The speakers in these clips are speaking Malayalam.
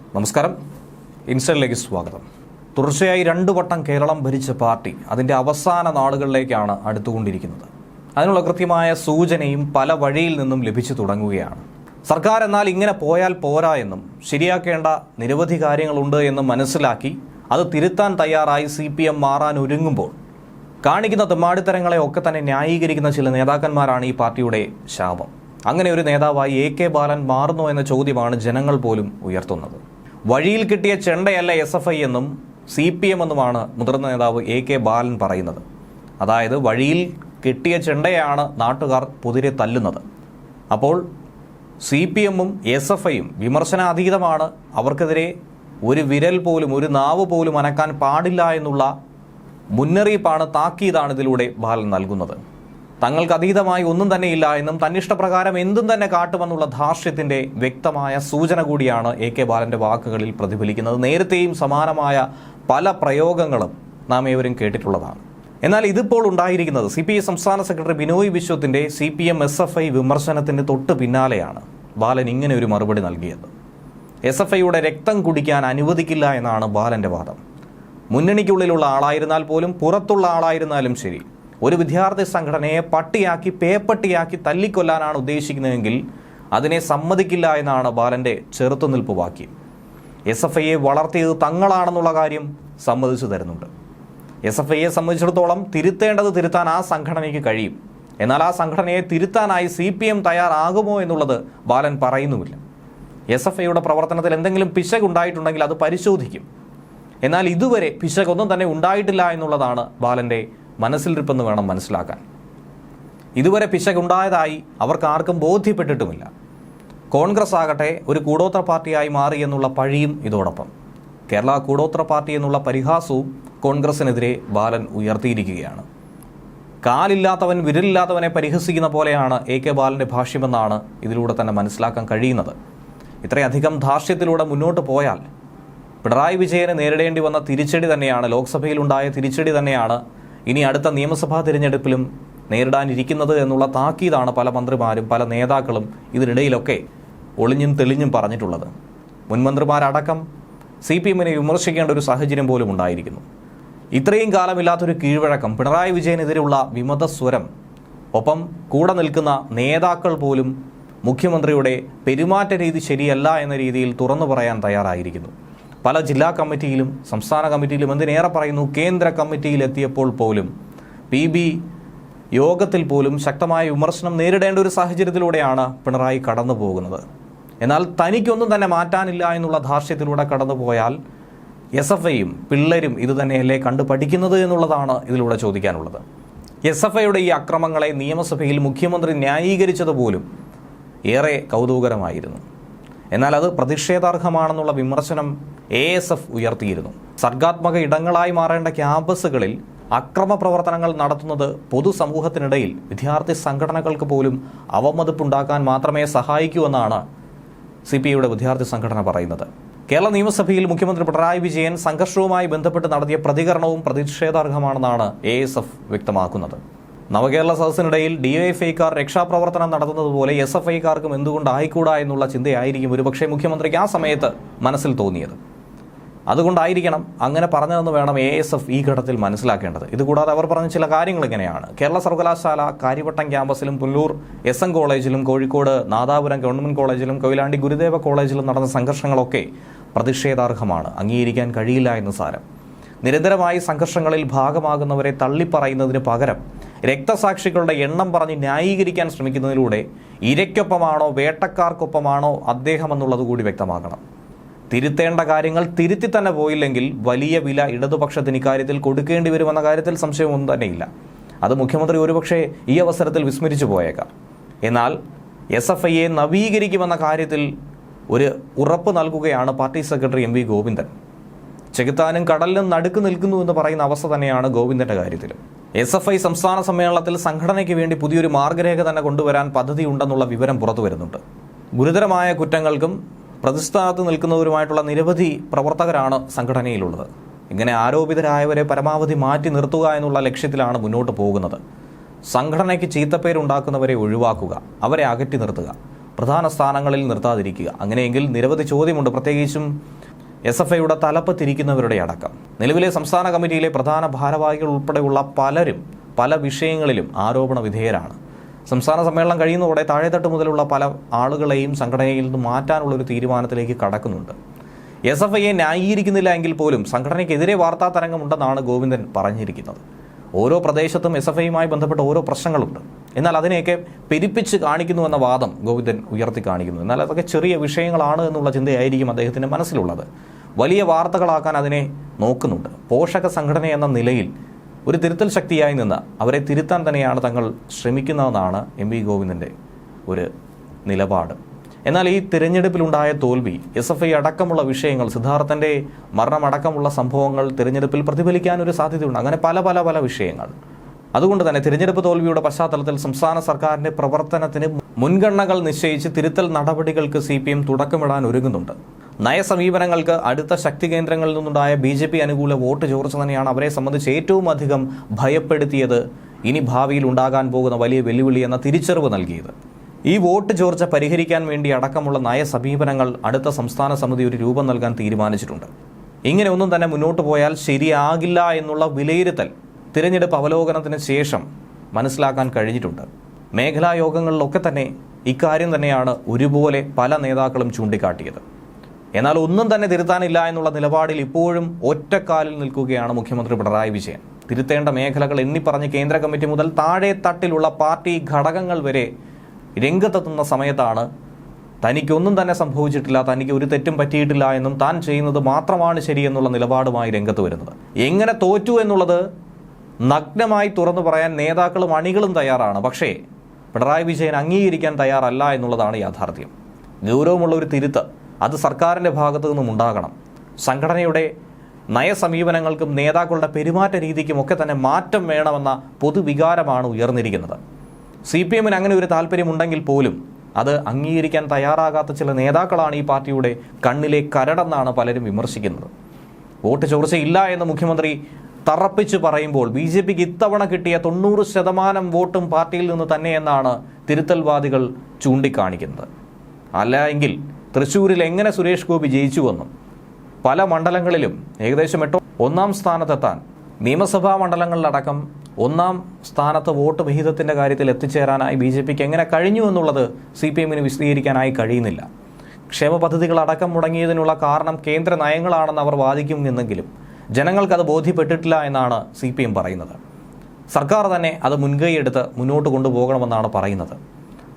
നമസ്കാരം. ഇൻസ്റ്റലിലേക്ക് സ്വാഗതം. തുടർച്ചയായി രണ്ടു വട്ടം കേരളം ഭരിച്ച പാർട്ടി അതിന്റെ അവസാന നാളുകളിലേക്കാണ് അടുത്തുകൊണ്ടിരിക്കുന്നത്. അതിനുള്ള കൃത്യമായ സൂചനയും പല വഴിയിൽ നിന്നും ലഭിച്ചു തുടങ്ങുകയാണ്. സർക്കാർ എന്നാൽ ഇങ്ങനെ പോയാൽ പോരാ എന്നും ശരിയാക്കേണ്ട നിരവധി കാര്യങ്ങളുണ്ട് എന്നും മനസ്സിലാക്കി അത് തിരുത്താൻ തയ്യാറായി സി പി എം മാറാൻ ഒരുങ്ങുമ്പോൾ കാണിക്കുന്ന തെമ്മാടിത്തരങ്ങളെ ഒക്കെ തന്നെ ന്യായീകരിക്കുന്ന ചില നേതാക്കന്മാരാണ് ഈ പാർട്ടിയുടെ ശാപം. അങ്ങനെ ഒരു നേതാവായി എ കെ ബാലൻ മാറുന്നു എന്ന ചോദ്യമാണ് ജനങ്ങൾ പോലും ഉയർത്തുന്നത്. വഴിയിൽ കിട്ടിയ ചെണ്ടയല്ല എസ് എഫ് ഐ എന്നും സി പി എം എന്നുമാണ് മുതിർന്ന നേതാവ് എ കെ ബാലൻ പറയുന്നത്. അതായത് വഴിയിൽ കിട്ടിയ ചെണ്ടയാണ് നാട്ടുകാർ പൊതിരെ തല്ലുന്നത്. അപ്പോൾ സി പി എമ്മും എസ് എഫ് ഐയും വിമർശനാതീതമാണ്. അവർക്കെതിരെ ഒരു വിരൽ പോലും ഒരു നാവ് പോലും അനക്കാൻ പാടില്ല എന്നുള്ള മുന്നറിയിപ്പാണ് താക്കീതാണ് ഇതിലൂടെ ബാലൻ നൽകുന്നത്. തങ്ങൾക്ക് അതീതമായി ഒന്നും തന്നെ ഇല്ല എന്നും തന്നിഷ്ടപ്രകാരം എന്തും തന്നെ കാട്ടുമെന്നുള്ള ധാർഷ്ട്യത്തിന്റെ വ്യക്തമായ സൂചന കൂടിയാണ് എ കെ ബാലന്റെ വാക്കുകളിൽ പ്രതിഫലിക്കുന്നത്. നേരത്തെയും സമാനമായ പല പ്രയോഗങ്ങളും നാം ഏവരും കേട്ടിട്ടുള്ളതാണ്. എന്നാൽ ഇതിപ്പോൾ ഉണ്ടായിരിക്കുന്നത് സി പി ഐ സംസ്ഥാന സെക്രട്ടറി ബിനോയ് വിശ്വത്തിന്റെ C P M S F I വിമർശനത്തിന് തൊട്ട് പിന്നാലെയാണ് ബാലൻ ഇങ്ങനെ ഒരു മറുപടി നൽകിയത്. എസ് എഫ് ഐയുടെ രക്തം കുടിക്കാൻ അനുവദിക്കില്ല എന്നാണ് ബാലന്റെ വാദം. മുന്നണിക്കുള്ളിലുള്ള ആളായിരുന്നാൽ പോലും പുറത്തുള്ള ആളായിരുന്നാലും ശരി ഒരു വിദ്യാർത്ഥി സംഘടനയെ പട്ടിയാക്കി പേപ്പട്ടിയാക്കി തല്ലിക്കൊല്ലാനാണ് ഉദ്ദേശിക്കുന്നതെങ്കിൽ അതിനെ സമ്മതിക്കില്ല എന്നാണ് ബാലന്റെ ചെറുത്തുനിൽപ്പ് വാക്യം എസ് എഫ് ഐയെ വളർത്തിയത് തങ്ങളാണെന്നുള്ള കാര്യം സമ്മതിച്ചു തരുന്നുണ്ട്. എസ് എഫ് ഐയെ സംബന്ധിച്ചിടത്തോളം തിരുത്തേണ്ടത് തിരുത്താൻ ആ സംഘടനയ്ക്ക് കഴിയും. എന്നാൽ ആ സംഘടനയെ തിരുത്താനായി സി പി എം തയ്യാറാകുമോ എന്നുള്ളത് ബാലൻ പറയുന്നുമില്ല. എസ് എഫ് ഐയുടെ പ്രവർത്തനത്തിൽ എന്തെങ്കിലും പിശക് ഉണ്ടായിട്ടുണ്ടെങ്കിൽ അത് പരിശോധിക്കും. എന്നാൽ ഇതുവരെ പിശകൊന്നും തന്നെ ഉണ്ടായിട്ടില്ല എന്നുള്ളതാണ് ബാലന്റെ മനസ്സിലിരിപ്പെന്ന് വേണം മനസ്സിലാക്കാൻ. ഇതുവരെ പിശകുണ്ടായതായി അവർക്ക് ആർക്കും ബോധ്യപ്പെട്ടിട്ടുമില്ല. കോൺഗ്രസ് ആകട്ടെ ഒരു കൂടോത്ര പാർട്ടിയായി മാറി എന്നുള്ള പഴിയും ഇതോടൊപ്പം. കേരള കൂടോത്ര പാർട്ടി എന്നുള്ള പരിഹാസവും കോൺഗ്രസിനെതിരെ ബാലൻ ഉയർത്തിയിരിക്കുകയാണ്. കാലില്ലാത്തവൻ വിരലില്ലാത്തവനെ പരിഹസിക്കുന്ന പോലെയാണ് എ കെ ബാലന്റെ ഭാഷ്യമെന്നാണ് ഇതിലൂടെ തന്നെ മനസ്സിലാക്കാൻ കഴിയുന്നത്. ഇത്രയധികം ധാർഷ്ട്യത്തിലൂടെ മുന്നോട്ട് പോയാൽ പിണറായി വിജയനെ നേരിടേണ്ടി വന്ന തിരിച്ചടി തന്നെയാണ് ലോക്സഭയിലുണ്ടായ തിരിച്ചടി തന്നെയാണ് ഇനി അടുത്ത നിയമസഭാ തിരഞ്ഞെടുപ്പിലും നേരിടാനിരിക്കുന്നത് എന്നുള്ള താക്കീതാണ് പല മന്ത്രിമാരും പല നേതാക്കളും ഇതിനിടയിലൊക്കെ ഒളിഞ്ഞും തെളിഞ്ഞും പറഞ്ഞിട്ടുള്ളത്. മുൻമന്ത്രിമാരടക്കം സി പി എമ്മിനെ വിമർശിക്കേണ്ട ഒരു സാഹചര്യം പോലും ഉണ്ടായിരിക്കുന്നു. ഇത്രയും കാലമില്ലാത്തൊരു കീഴ്വഴക്കം പിണറായി വിജയനെതിരെയുള്ള വിമത സ്വരം ഒപ്പം കൂടെ നിൽക്കുന്ന നേതാക്കൾ പോലും മുഖ്യമന്ത്രിയുടെ പെരുമാറ്റ രീതി ശരിയല്ല എന്ന രീതിയിൽ തുറന്നു പറയാൻ തയ്യാറായിരിക്കുന്നു. പല ജില്ലാ കമ്മിറ്റിയിലും സംസ്ഥാന കമ്മിറ്റിയിലും എന്തിനേറെ പറയുന്നു? കേന്ദ്ര കമ്മിറ്റിയിലെത്തിയപ്പോൾ പോലും പി ബി യോഗത്തിൽ പോലും ശക്തമായ വിമർശനം നേരിടേണ്ട ഒരു സാഹചര്യത്തിലൂടെയാണ് പിണറായി കടന്നു പോകുന്നത്. എന്നാൽ തനിക്കൊന്നും തന്നെ മാറ്റാനില്ല എന്നുള്ള ധാർഷ്ട്യത്തിലൂടെ കടന്നു പോയാൽ എസ് എഫ് ഐയും പിള്ളേരും ഇത് തന്നെയല്ലേ കണ്ടു പഠിക്കുന്നത് എന്നുള്ളതാണ് ഇതിലൂടെ ചോദിക്കാനുള്ളത്. എസ് എഫ് ഐയുടെ ഈ അക്രമങ്ങളെ നിയമസഭയിൽ മുഖ്യമന്ത്രി ന്യായീകരിച്ചത് പോലും ഏറെ കൗതുകകരമായിരുന്നു. എന്നാൽ അത് പ്രതിഷേധാർഹമാണെന്നുള്ള വിമർശനം എ എസ് എഫ് ഉയർത്തിയിരുന്നു. സർഗാത്മക ഇടങ്ങളായി മാറേണ്ട ക്യാമ്പസുകളിൽ അക്രമ പ്രവർത്തനങ്ങൾ നടത്തുന്നത് പൊതുസമൂഹത്തിനിടയിൽ വിദ്യാർത്ഥി സംഘടനകൾക്ക് പോലും അവമതിപ്പുണ്ടാക്കാൻ മാത്രമേ സഹായിക്കൂ എന്നാണ് സി പി ഐയുടെ വിദ്യാർത്ഥി സംഘടന പറയുന്നത്. കേരള നിയമസഭയിൽ മുഖ്യമന്ത്രി പിണറായി വിജയൻ സംഘർഷവുമായി ബന്ധപ്പെട്ട് നടത്തിയ പ്രതികരണവും പ്രതിഷേധാർഹമാണെന്നാണ് എ എസ് എഫ് വ്യക്തമാക്കുന്നത്. നവകേരള സദസ്സിനിടയിൽ ഡി എഫ് ഐക്കാർ രക്ഷാപ്രവർത്തനം നടത്തുന്നത് പോലെ എസ് എഫ് ഐക്കാർക്കും എന്തുകൊണ്ട് ആയിക്കൂടാ എന്നുള്ള ചിന്തയായിരിക്കും ഒരുപക്ഷെ മുഖ്യമന്ത്രിക്ക് ആ സമയത്ത് മനസ്സിൽ തോന്നിയത്. അതുകൊണ്ടായിരിക്കണം അങ്ങനെ പറഞ്ഞതെന്ന് വേണം എ എസ് എഫ് ഈ ഘട്ടത്തിൽ മനസ്സിലാക്കേണ്ടത്. ഇതുകൂടാതെ അവർ പറഞ്ഞ ചില കാര്യങ്ങൾ ഇങ്ങനെയാണ് കേരള സർവകലാശാല കാര്യവട്ടം ക്യാമ്പസിലും പുല്ലൂർ എസ് എൻ കോളേജിലും കോഴിക്കോട് നാദാപുരം ഗവൺമെന്റ് കോളേജിലും കൊയിലാണ്ടി ഗുരുദേവ കോളേജിലും നടന്ന സംഘർഷങ്ങളൊക്കെ പ്രതിഷേധാർഹമാണ്. അംഗീകരിക്കാൻ കഴിയില്ല എന്ന് സാരം. നിരന്തരമായി സംഘർഷങ്ങളിൽ ഭാഗമാകുന്നവരെ തള്ളിപ്പറയുന്നതിന് പകരം രക്തസാക്ഷികളുടെ എണ്ണം പറഞ്ഞ് ന്യായീകരിക്കാൻ ശ്രമിക്കുന്നതിലൂടെ ഇരയ്ക്കൊപ്പമാണോ വേട്ടക്കാർക്കൊപ്പമാണോ അദ്ദേഹം എന്നുള്ളത് കൂടി വ്യക്തമാക്കണം. തിരുത്തേണ്ട കാര്യങ്ങൾ തിരുത്തി തന്നെ പോയില്ലെങ്കിൽ വലിയ വില ഇടതുപക്ഷത്തിന് ഇക്കാര്യത്തിൽ കൊടുക്കേണ്ടി വരുമെന്ന കാര്യത്തിൽ സംശയമൊന്നും തന്നെയില്ല. അത് മുഖ്യമന്ത്രി ഒരുപക്ഷെ ഈ അവസരത്തിൽ വിസ്മരിച്ചു പോയേക്കാം. എന്നാൽ എസ് എഫ് ഐയെ നവീകരിക്കുമെന്ന കാര്യത്തിൽ ഒരു ഉറപ്പ് നൽകുകയാണ് party secretary M V Govindan. ചെകുത്താനും കടലിനും നടുക്ക് നിൽക്കുന്നു എന്ന് പറയുന്ന അവസ്ഥ തന്നെയാണ് ഗോവിന്ദന്റെ കാര്യത്തിൽ. എസ് എഫ് ഐ സംസ്ഥാന സമ്മേളനത്തിൽ സംഘടനയ്ക്ക് വേണ്ടി പുതിയൊരു മാർഗരേഖ തന്നെ കൊണ്ടുവരാൻ പദ്ധതിയുണ്ടെന്നുള്ള വിവരം പുറത്തു വരുന്നുണ്ട് ഗുരുതരമായ കുറ്റങ്ങൾക്കും പ്രതിസ്ഥാനത്ത് നിൽക്കുന്നവരുമായിട്ടുള്ള നിരവധി പ്രവർത്തകരാണ് സംഘടനയിലുള്ളത്. ഇങ്ങനെ ആരോപിതരായവരെ പരമാവധി മാറ്റി നിർത്തുക എന്നുള്ള ലക്ഷ്യത്തിലാണ് മുന്നോട്ട് പോകുന്നത്. സംഘടനയ്ക്ക് ചീത്തപ്പേരുണ്ടാക്കുന്നവരെ ഒഴിവാക്കുക അവരെ അകറ്റി നിർത്തുക പ്രധാന സ്ഥാനങ്ങളിൽ നിർത്താതിരിക്കുക. അങ്ങനെയെങ്കിൽ നിരവധി ചോദ്യമുണ്ട്. പ്രത്യേകിച്ചും എസ് എഫ് ഐയുടെ തലപ്പത്തിരിക്കുന്നവരുടെ അടക്കം. നിലവിലെ സംസ്ഥാന കമ്മിറ്റിയിലെ പ്രധാന ഭാരവാഹികൾ ഉൾപ്പെടെയുള്ള പലരും പല വിഷയങ്ങളിലും ആരോപണ വിധേയരാണ്. സംസ്ഥാന സമ്മേളനം കഴിയുന്നതോടെ താഴെത്തട്ട് മുതലുള്ള പല ആളുകളെയും സംഘടനയിൽ നിന്ന് മാറ്റാനുള്ള ഒരു തീരുമാനത്തിലേക്ക് കടക്കുന്നുണ്ട്. എസ് എഫ് ഐയെ ന്യായീകരിക്കുന്നില്ല എങ്കിൽ പോലും സംഘടനയ്ക്കെതിരെ വാർത്താ തരംഗമുണ്ടെന്നാണ് ഗോവിന്ദൻ പറഞ്ഞിരിക്കുന്നത്. ഓരോ പ്രദേശത്തും എസ് എഫ് ഐയുമായി ബന്ധപ്പെട്ട ഓരോ പ്രശ്നങ്ങളുണ്ട്. എന്നാൽ അതിനെയൊക്കെ പെരുപ്പിച്ച് കാണിക്കുന്നു എന്ന വാദം ഗോവിന്ദൻ ഉയർത്തി കാണിക്കുന്നു. എന്നാൽ അതൊക്കെ ചെറിയ വിഷയങ്ങളാണ് എന്നുള്ള ചിന്തയായിരിക്കും അദ്ദേഹത്തിന്റെ മനസ്സിലുള്ളത്. വലിയ വാർത്തകളാക്കാൻ അതിനെ നോക്കുന്നുണ്ട്. പോഷക സംഘടന എന്ന നിലയിൽ ഒരു തിരുത്തൽ ശക്തിയായി നിന്ന് അവരെ തിരുത്താൻ തന്നെയാണ് തങ്ങൾ ശ്രമിക്കുന്നതെന്നാണ് എം വി ഗോവിന്ദന്റെ ഒരു നിലപാട്. എന്നാൽ ഈ തിരഞ്ഞെടുപ്പിലുണ്ടായ തോൽവി എസ് എഫ് ഐ അടക്കമുള്ള വിഷയങ്ങൾ സിദ്ധാർത്ഥന്റെ മരണമടക്കമുള്ള സംഭവങ്ങൾ തിരഞ്ഞെടുപ്പിൽ പ്രതിഫലിക്കാൻ ഒരു സാധ്യതയുണ്ട്. അങ്ങനെ പല പല പല വിഷയങ്ങൾ. അതുകൊണ്ട് തന്നെ തിരഞ്ഞെടുപ്പ് തോൽവിയുടെ പശ്ചാത്തലത്തിൽ സംസ്ഥാന സർക്കാരിന്റെ പ്രവർത്തനത്തിന് മുൻഗണനകൾ നിശ്ചയിച്ച് തിരുത്തൽ നടപടികൾക്ക് സി പി എം തുടക്കമിടാൻ ഒരുങ്ങുന്നുണ്ട്. നയസമീപനങ്ങൾക്ക് അടുത്ത ശക്തി കേന്ദ്രങ്ങളിൽ നിന്നുണ്ടായ ബി ജെ പി അനുകൂല വോട്ട് ചോർച്ച തന്നെയാണ് അവരെ സംബന്ധിച്ച് ഏറ്റവും അധികം ഭയപ്പെടുത്തിയത്. ഇനി ഭാവിയിൽ ഉണ്ടാകാൻ പോകുന്ന വലിയ വെല്ലുവിളി എന്ന തിരിച്ചറിവ് നൽകിയത്. ഈ വോട്ട് ചോർച്ച പരിഹരിക്കാൻ വേണ്ടി അടക്കമുള്ള നയസമീപനങ്ങൾ അടുത്ത സംസ്ഥാന സമിതി ഒരു രൂപം നൽകാൻ തീരുമാനിച്ചിട്ടുണ്ട്. ഇങ്ങനെ ഒന്നും തന്നെ മുന്നോട്ട് പോയാൽ ശരിയാകില്ല എന്നുള്ള വിലയിരുത്തൽ തിരഞ്ഞെടുപ്പ് അവലോകനത്തിന് ശേഷം മനസ്സിലാക്കാൻ കഴിഞ്ഞിട്ടുണ്ട്. മേഖലാ യോഗങ്ങളിലൊക്കെ തന്നെ ഇക്കാര്യം തന്നെയാണ് ഒരുപോലെ പല നേതാക്കളും ചൂണ്ടിക്കാട്ടിയത്. എന്നാൽ ഒന്നും തന്നെ തിരുത്താനില്ല എന്നുള്ള നിലപാടിൽ ഇപ്പോഴും ഒറ്റക്കാലിൽ നിൽക്കുകയാണ് മുഖ്യമന്ത്രി പിണറായി വിജയൻ. തിരുത്തേണ്ട മേഖലകൾ എണ്ണിപ്പറഞ്ഞ് കേന്ദ്ര കമ്മിറ്റി മുതൽ താഴെ തട്ടിലുള്ള പാർട്ടി ഘടകങ്ങൾ വരെ രംഗത്തെത്തുന്ന സമയത്താണ് തനിക്കൊന്നും തന്നെ സംഭവിച്ചിട്ടില്ല തനിക്ക് ഒരു തെറ്റും പറ്റിയിട്ടില്ല എന്നും താൻ ചെയ്യുന്നത് മാത്രമാണ് ശരിയെന്നുള്ള നിലപാടുമായി രംഗത്ത് വരുന്നത്. എങ്ങനെ തോറ്റു എന്നുള്ളത് നഗ്നമായി തുറന്നു പറയാൻ നേതാക്കളും അണികളും തയ്യാറാണ്. പക്ഷേ പിണറായി വിജയൻ അംഗീകരിക്കാൻ തയ്യാറല്ല എന്നുള്ളതാണ് യാഥാർത്ഥ്യം. ഗൗരവമുള്ള ഒരു തിരുത്ത് അത് സർക്കാരിന്റെ ഭാഗത്തു നിന്നും ഉണ്ടാകണം. സംഘടനയുടെ നയസമീപനങ്ങൾക്കും നേതാക്കളുടെ പെരുമാറ്റ രീതിക്കും ഒക്കെ തന്നെ മാറ്റം വേണമെന്ന പൊതുവികാരമാണ് ഉയർന്നിരിക്കുന്നത്. സി പി എമ്മിന് അങ്ങനെ ഒരു താല്പര്യമുണ്ടെങ്കിൽ പോലും അത് അംഗീകരിക്കാൻ തയ്യാറാകാത്ത ചില നേതാക്കളാണ് ഈ പാർട്ടിയുടെ കണ്ണിലെ കരടെന്നാണ് പലരും വിമർശിക്കുന്നത്. വോട്ട് ചോർച്ചയില്ല എന്ന് മുഖ്യമന്ത്രി തറപ്പിച്ച് പറയുമ്പോൾ ബി ജെ പിക്ക് ഇത്തവണ കിട്ടിയ തൊണ്ണൂറ് ശതമാനം വോട്ടും പാർട്ടിയിൽ നിന്ന് തന്നെയെന്നാണ് തിരുത്തൽവാദികൾ ചൂണ്ടിക്കാണിക്കുന്നത്. അല്ല എങ്കിൽ തൃശ്ശൂരിൽ എങ്ങനെ സുരേഷ് ഗോപി ജയിച്ചുവെന്നും പല മണ്ഡലങ്ങളിലും ഏകദേശം എട്ടോ ഒന്നാം സ്ഥാനത്തെത്താൻ നിയമസഭാ മണ്ഡലങ്ങളിലടക്കം ഒന്നാം സ്ഥാനത്ത് വോട്ട് വിഹിതത്തിന്റെ കാര്യത്തിൽ എത്തിച്ചേരാനായി ബി ജെ പിക്ക് എങ്ങനെ കഴിഞ്ഞു എന്നുള്ളത് സി പി എമ്മിന് വിശദീകരിക്കാനായി കഴിയുന്നില്ല. ക്ഷേമ പദ്ധതികളടക്കം മുടങ്ങിയതിനുള്ള കാരണം കേന്ദ്ര നയങ്ങളാണെന്ന് അവർ വാദിക്കുമെന്നെങ്കിലും ജനങ്ങൾക്കത് ബോധ്യപ്പെട്ടിട്ടില്ല എന്നാണ് സി പി എം പറയുന്നത്. സർക്കാർ തന്നെ അത് മുൻകൈയെടുത്ത് മുന്നോട്ട് കൊണ്ടുപോകണമെന്നാണ് പറയുന്നത്.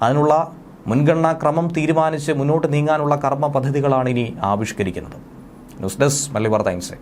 അതിനുള്ള മുൻഗണനാ ക്രമം തീരുമാനിച്ച് മുന്നോട്ട് നീങ്ങാനുള്ള കർമ്മ പദ്ധതികളാണ് ഇനി ആവിഷ്കരിക്കുന്നത്. News desk Malabar Times.